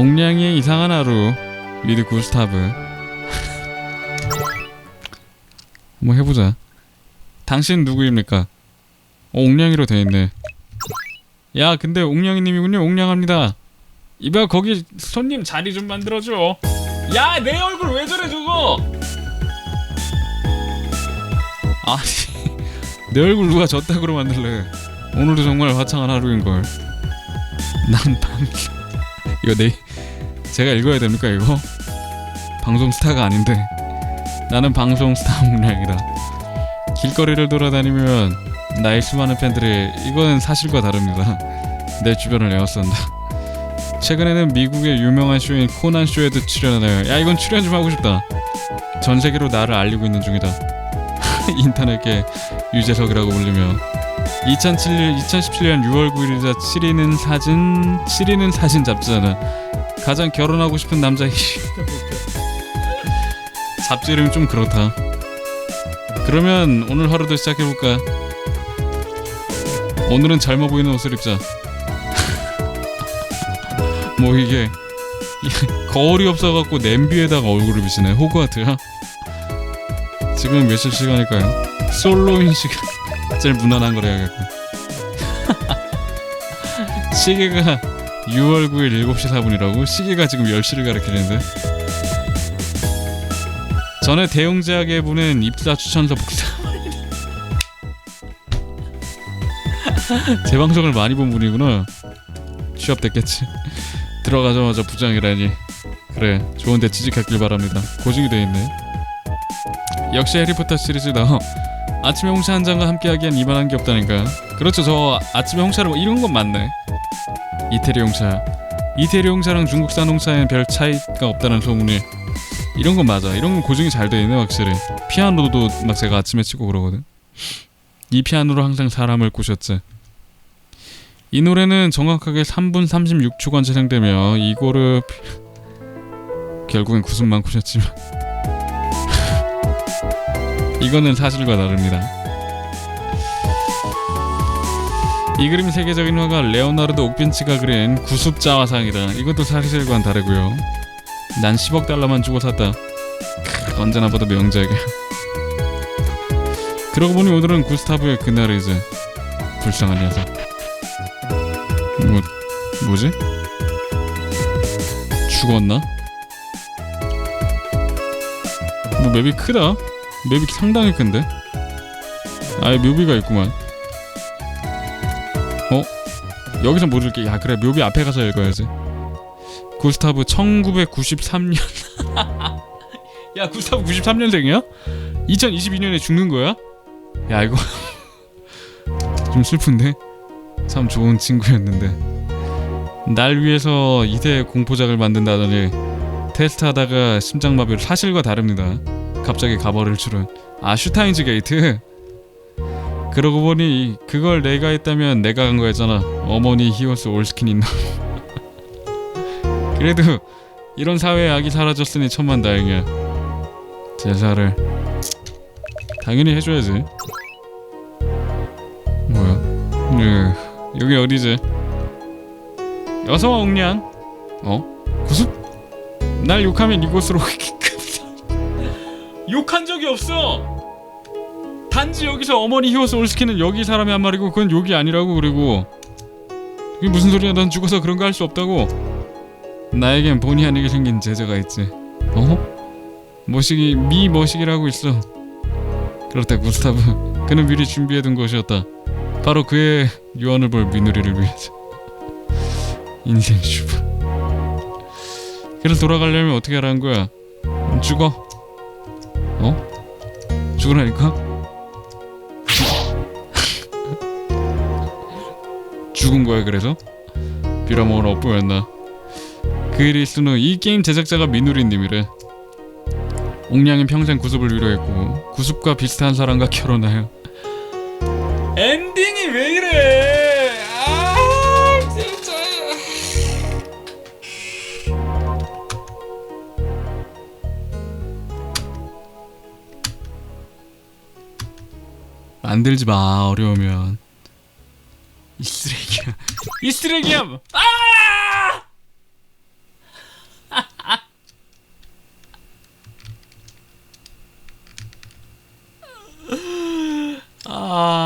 옹냥이의 이상한 하루 미드 구스타브. 뭐 해보자. 당신 누구입니까? 어, 옹냥이로 돼있네. 야 근데 옹냥이님이군요. 옹냥합니다. 이봐 거기 손님 자리 좀 만들어줘. 야 내 얼굴 왜 저래 저거? 아니 내 얼굴 누가 저따구로 만들래? 오늘도 정말 화창한 하루인걸. 난 방... 이거 내 제가 읽어야 됩니까 이거? 방송 스타가 아닌데. 나는 방송 스타 옹량이다. 길거리를 돌아다니면 나의 수많은 팬들이 이거는 사실과 다릅니다. 내 주변을 에워싼다. 최근에는 미국의 유명한 쇼인 코난 쇼에도 출연하나요. 야 이건 출연 좀 하고 싶다. 전 세계로 나를 알리고 있는 중이다. 인터넷계 유재석이라고 불리며. 2007년 2017년 6월 9일이자 7위는 사진 7위는 사진 잡지잖아 가장 결혼하고 싶은 남자 잡지 이름이 좀 그렇다. 그러면 오늘 하루도 시작해볼까? 오늘은 젊어 보이는 옷을 입자. 뭐 이게 거울이 없어갖고 냄비에다가 얼굴을 비치네. 호그와트야? 지금 몇시 시간일까요? 솔로인 시간. 제일 무난한 걸 해야겠고 시계가 6월 9일 7시 4분이라고? 시계가 지금 10시를 가리키는데. 전에 대웅제약에 보낸 입사 추천서 복사 제 방송을 많이 본 분이구나. 취업됐겠지. 들어가자마자 부장이라니. 그래 좋은데 취직했길 바랍니다. 고증이 돼있네. 역시 해리포터 시리즈다. 아침에 홍차 한 잔과 함께하기엔 이만한 게 없다니까. 그렇죠. 저 아침에 홍차를 뭐 이런 건 맞네 이태리 홍차 이태리 홍차랑 중국산 홍차에는 별 차이가 없다는 소문이 이런 건 맞아. 이런 건 고증이 잘 돼 있네 확실히. 피아노도 막 제가 아침에 치고 그러거든. 이 피아노로 항상 사람을 꼬셨지. 이 노래는 정확하게 3분 36초간 재생되며 이거를 피- 결국엔 구순만 꼬셨지만 이거는 사실과 다릅니다. 이 그림 세계적인 화가 레오나르도 옥빈치가 그린 구습자 화상이다. 이것도 사실과는 다르고요. 난 10억 달러만 주고 샀다. 크, 언제나 봐도 명작이야. 그러고 보니 오늘은 구스타브의 그날이지. 불쌍한 녀석. 뭐 뭐지? 죽었나? 뭐 맵이 크다. 맵이 상당히 큰데? 아예 묘비가 있구만 어? 여기서 못 읽게 야 그래 묘비 앞에 가서 읽어야지 구스타브 1993년 야 구스타브 93년생이야? 2022년에 죽는 거야? 야 이거 좀 슬픈데? 참 좋은 친구였는데 날 위해서 이대 공포작을 만든다더니 테스트하다가 심장마비로 사실과 다릅니다 갑자기 가버릴 줄은 아 슈타인즈 게이트 그러고 보니 그걸 내가 했다면 내가 간 거였잖아. 어머니 히어스 올스킨 있나 그래도 이런 사회에 악이 사라졌으니 천만다행이야. 제사를 당연히 해줘야지. 뭐야? 으, 여기 어디지? 어서와 옥냥 어? 구습? 날 욕하면 이곳으로 욕한 적이 없어. 단지 여기서 어머니 히어스 올스키는 여기 사람이 한 말이고 그건 욕이 아니라고 그리고 이게 무슨 소리야? 난 죽어서 그런 거 할 수 없다고. 나에겐 본의 아니게 생긴 제자가 있지. 어? 머시기 미 머시기라고 있어. 그렇다 구스타브. 그는 미리 준비해둔 것이었다. 바로 그의 유언을 볼 미누리를 위해서. 인생 슈퍼. 그래서 돌아가려면 어떻게 하라는 거야? 죽어. 어? 죽으라니까? 죽은 거야 그래서? 빌어먹은 업보였나? 그후이 게임 제작자가 미누리님이래. 옥량은 평생 구습을 위로했고 구습과 비슷한 사람과 결혼하여. 엔딩이 왜 이래? 아 진짜. 만들지 마 어려우면 이 쓰레기야. 이 쓰레기야. 뭐. 아! 아.